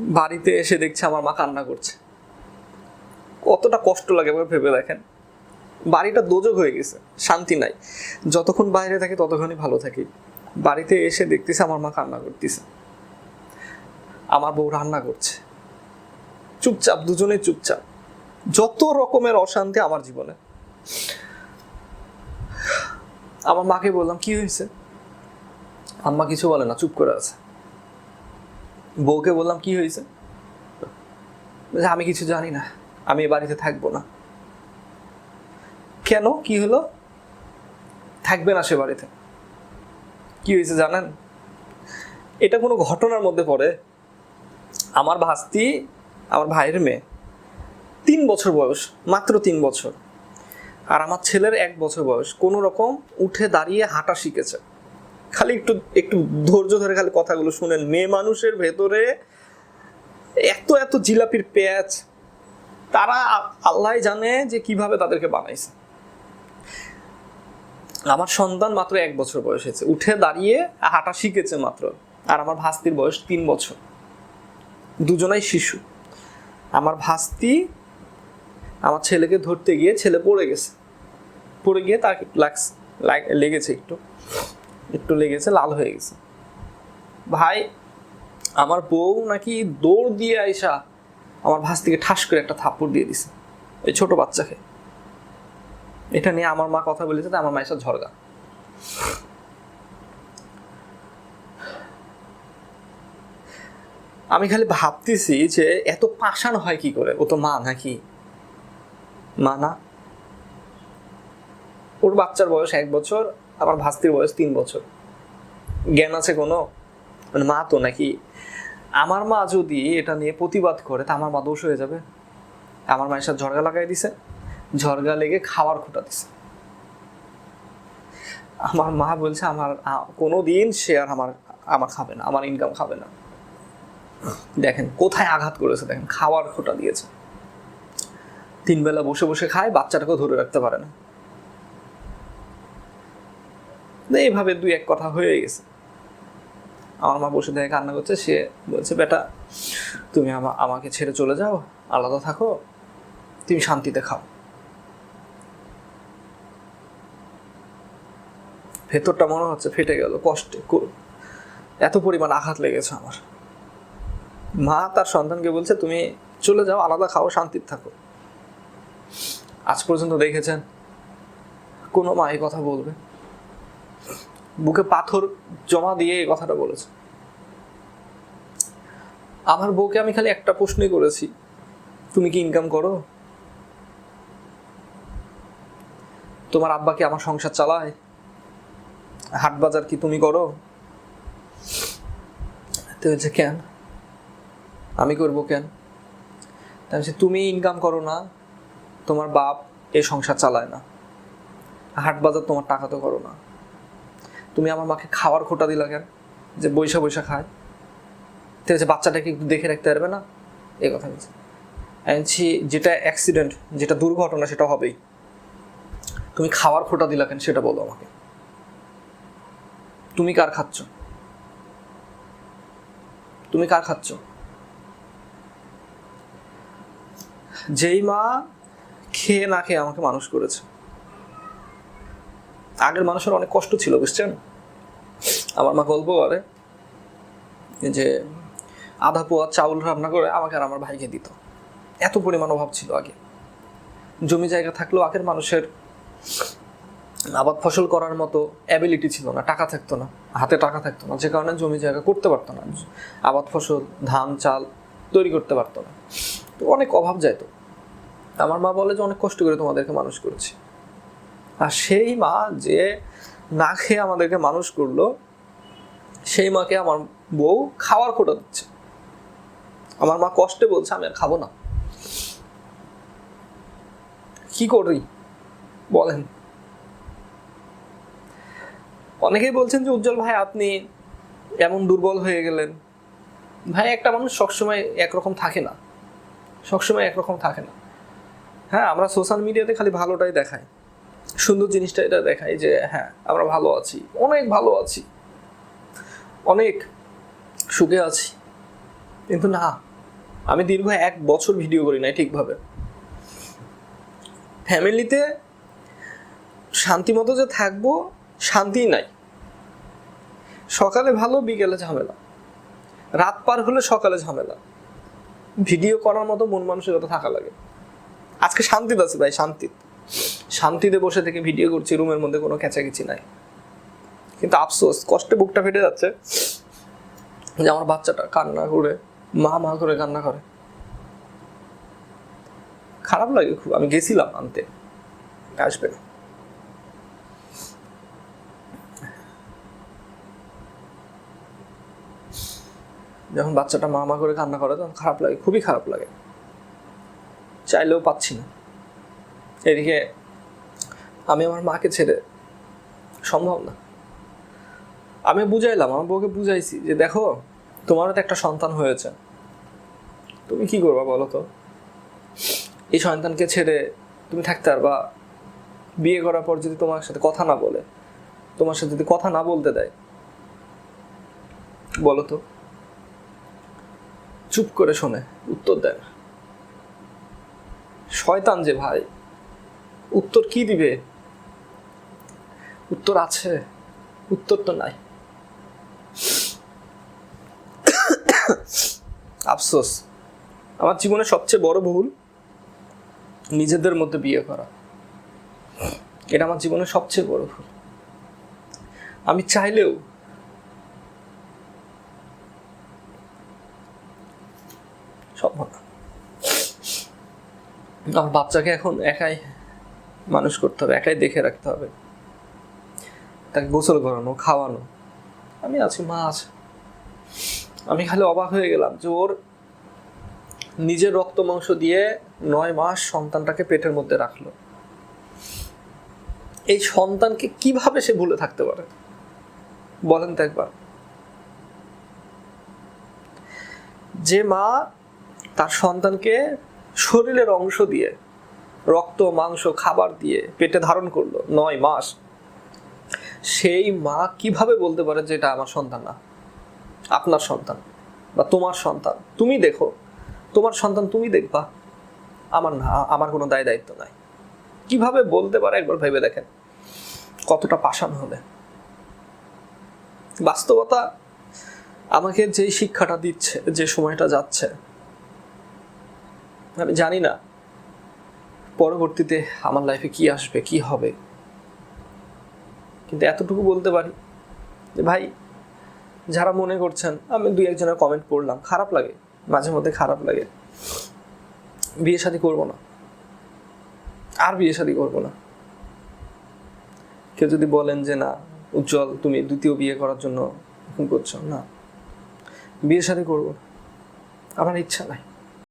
বাড়িতে এসে দেখছে আমার মা কান্না করছে। কতটা কষ্ট লাগে এবার ভেবে দেখেন। বাড়িটা দোজক হয়ে গেছে, শান্তি নাই। যতক্ষণ বাইরে থাকি ততক্ষণই ভালো থাকি। বাড়িতে এসে দেখতেছে আমার মা কান্না করতেছে। আমার বউ রান্না করছে। চুপচাপ দুজনে চুপচাপ। যত রকমের অশান্তি আমার জীবনে। আমার মাকে বললাম, কি হয়েছে? আম্মা কিছু বলে না, চুপ করে আছে। বউকে বললাম, কি হয়েছে? আমি কিছু জানি না। আমি এ বাড়িতে থাকব না। কেন? কি হলো? থাকবে না সে বাড়িতে। কি হয়েছে জানেন? এটা কোনো ঘটনার মধ্যে পড়ে। আমার ভাস্তি, আমার ভাইয়ের মেয়ে, তিন বছর বয়স, মাত্র তিন বছর। আর আমার ছেলের এক বছর বয়স। কোনো রকম উঠে দাঁড়িয়ে হাঁটা শিখেছে। খালি একটু একটু ধৈর্য ধরে খালি কথাগুলো শুনেন। মেয়ে মানুষের ভেতরে এত এত জিলাপির পেঁয়াজ তারা আল্লাহ জানে যে কীভাবে তাদেরকে বানাইছে। আমার সন্তান মাত্র এক বছর বয়স হয়েছে। উঠে দাঁড়িয়ে হাঁটা শিখেছে মাত্র। আর আমার ভাস্তির বয়স তিন বছর। দুজনাই শিশু। আমার ভাস্তি আমার ছেলেকে ধরতে গিয়ে ছেলে পড়ে গেছে। পড়ে গিয়ে তার লাগছে লেগেছে একটু। একটু লেগেছে, লাল হয়ে গেছে। ভাই, আমার বউ নাকি দৌড় দিয়ে আইসা আমার ভাস থেকে ঠাস করে একটা থাপ্পড় দিয়ে দিছে, এই ছোট বাচ্চাকে। এটা নিয়ে আমার মা কথা বলেছে আমার মায়ের সাথে ঝরগা আমি খালি ভাবতেছি যে এত পাষাণ হয় কি করে? ও তো মা নাকি? মা না? ওর বাচ্চার বয়স এক বছর আমার ভাস্তির বয়স তিন বছর। জ্ঞান আছে কোনো? মানে মা তো নাকি? আমার মা যদি এটা নিয়ে প্রতিবাদ করে, তা আমার মা দোষ হয়ে যাবে। আমার মায়ের সাথে ঝরগা লাগাই দিছে, ঝরগা লেগে খাওয়ার খোটা দিছে। আমার মা বলছে, আমার কোনো দিন সে আর আমার আমার খাবে না, আমার ইনকাম খাবে না। দেখেন, কোথায় আঘাত করেছে দেখেন, খাওয়ার খোটা দিয়েছে। তিন বেলা বসে বসে খায়, বাচ্চাটাকেও ধরে রাখতে পারে না তো এইভাবে দুই এক কথা হয়ে গেছে। আমার মা বসে দেখে কান্না করছে, সে বলছে, বেটা, তুমি আমা- আমাকে ছেড়ে চলে যাও, আলাদা থাকো, তুমি শান্তিতে খাও। ভেতরটা মনে হচ্ছে ফেটে গেল, কষ্টে এত পরিমাণ আঘাত লেগেছে আমার। মা তার সন্তানকে বলছে, তুমি চলে যাও, আলাদা খাও, শান্তিতে থাকো। আজ পর্যন্ত দেখেছেন, কোনো মা এই কথা বলবে। বুকে পাথর জমা দিয়ে এই কথাটা বলেছে। আমার বউকে আমি খালি একটা প্রশ্নই করেছি, তুমি কি ইনকাম করো? তোমার আব্বা কি আমার সংসার চালায়? হাট বাজার কি তুমি করো? তো বলছে, কেন? আমি করব কেন? বলছে তুমি ইনকাম করো না, তোমার বাপ এই সংসার চালায় না। হাট বাজার তোমার টাকা তো করো না। তুমি আমার মাকে খাওয়ার খোটা দিলা কেন? যে বৈশা বৈশা খায়। ঠিক আছে, বাচ্চাটাকে একটু দেখে রাখতে পারবে না? এই কথা বলছে। আমি যেটা অ্যাক্সিডেন্ট যেটা দুর্ঘটনা, সেটা হবেই। তুমি খাওয়ার খোটা দিলা কেন, সেটা বলো আমাকে। তুমি কার খাচ্ছ? তুমি কার খাচ্ছ? যেই মা খেয়ে না খেয়ে আমাকে মানুষ করেছে। আগের মানুষের অনেক কষ্ট ছিল, বুঝছেন? আমার মা গল্প করে যে আধা পোয়া চাউল রান্না করে আমাকে আর আমার ভাইকে দিত। এত পরিমাণ অভাব ছিল আগে। জমি জায়গা থাকলেও আগের মানুষের আবাদ ফসল করার মতো অ্যাবিলিটি ছিল না, টাকা থাকতো না, হাতে টাকা থাকতো না, যে কারণে জমি জায়গা করতে পারতো না। আবাদ ফসল, ধান, চাল তৈরি করতে পারতো না। তো অনেক অভাব যায় তো আমার মা বলে যে, অনেক কষ্ট করে তোমাদেরকে মানুষ করেছি। আর সেই মা যে না খেয়ে আমাদেরকে মানুষ করল, সেই মাকে আমার বউ খাওয়ার খোটা দিচ্ছে। আমার মা কষ্টে বলছে, আমি আর খাব না। কি করি বলেন। অনেকেই বলছেন যে, উজ্জ্বল ভাই, আপনি এমন দুর্বল হয়ে গেলেন। ভাই, একটা মানুষ সবসময় একরকম থাকে না। সবসময় একরকম থাকে না। হ্যাঁ আমরা সোশ্যাল মিডিয়াতে খালি ভালোটাই দেখাই। সুন্দর জিনিসটা এটা দেখায় যে হ্যাঁ আমরা ভালো আছি, অনেক ভালো আছি, অনেক সুখে আছি। কিন্তু না, আমি দীর্ঘ এক বছর ভিডিও করি নাই ঠিকভাবে। ফ্যামিলিতে শান্তি মতো যে থাকব শান্তি নাই। সকালে ভালো, বিকেলে ঝামেলা। রাত পার হলে সকালে ঝামেলা। ভিডিও করার মতো মন মানুষের মানসিকতা থাকা লাগে। আজকে শান্তিতে আছে ভাই শান্তি শান্তিতে বসে থেকে ভিডিও করছি, রুমের মধ্যে কোনো খেঁচাখেচি নাই। কিন্তু আফসোস, কষ্টে বুকটা ফেটে যাচ্ছে যে আমার বাচ্চাটা কান্না করে, মা মা করে কান্না করে। খারাপ লাগে খুব, আমি গেছিলাম আনতে। আসবে না। যখন বাচ্চাটা মা মা করে কান্না করে, তখন খারাপ লাগে, খুবই খারাপ লাগে। চাইলেও পাচ্ছি না। এদিকে আমি আমার মাকে ছেড়ে সম্ভব না। আমি বুঝাইলাম, আমার বউকে বুঝাইছি যে দেখো, তোমারও তো একটা সন্তান হয়েছে। তুমি কি করবা বলো তো? এই সন্তানকে ছেড়ে তুমি থাকতে পারবা? বিয়ে করার পর যদি তোমার সাথে কথা না বলে, তোমার সাথে যদি কথা না বলতে দেয়, বলো তো? চুপ করে শোনে, উত্তর দেয় না। শয়তান যে ভাই উত্তর কি দিবে? উত্তর আছে, উত্তর তো নাই। আফসোস। আমার জীবনে সবচেয়ে বড় ভুল নিজেদের মধ্যে বিয়ে করা। এটা আমার জীবনে সবচেয়ে বড় ভুল। আমি চাইলেও সম্ভব আমার বাচ্চাকে এখন একাই মানুষ করতে হবে, একাই দেখে রাখতে হবে। তাকে গোসল করানো, খাওয়ানো। আমি আছি, মা আছে। আমি খালি অবাক হয়ে গেলাম যে ওর নিজের রক্ত মাংস দিয়ে নয় মাস সন্তানটাকে পেটের মধ্যে রাখল। এই সন্তানকে কীভাবে সে ভুলে থাকতে পারে? বলেন তো একবার। যে মা তার সন্তানকে শরীরের অংশ দিয়ে রক্ত, মাংস, খাবার দিয়ে পেটে ধারণ করল নয় মাস। সেই মা কীভাবে বলতে পারে যে এটা আমার সন্তান না? আপনার সন্তান বা তোমার সন্তান? তুমি দেখো। তোমার সন্তান তুমি দেখবা। আমার না, আমার কোনো দায় দায়িত্ব নাই। কীভাবে বলতে পারে একবার ভেবে দেখেন। কতটা পাষাণ হবে বাস্তবতা আমাকে যেই শিক্ষাটা দিচ্ছে, যে সময়টা যাচ্ছে, আমি জানি না। পরবর্তীতে আমার লাইফে কি আসবে, কি হবে? কিন্তু এতটুকু বলতে পারি যে, ভাই, যারা মনে করছেন, আমি দুই একজনের কমেন্ট পড়লাম, খারাপ লাগে, মাঝে মধ্যে খারাপ লাগে। বিয়ে শাদী করব না। আর বিয়ে শাদী করব না। কেউ যদি বলেন যে, না, উজ্জ্বল, তুমি দ্বিতীয় বিয়ে করার জন্য করছ। না, বিয়ে শাদী করব আমার ইচ্ছা নাই।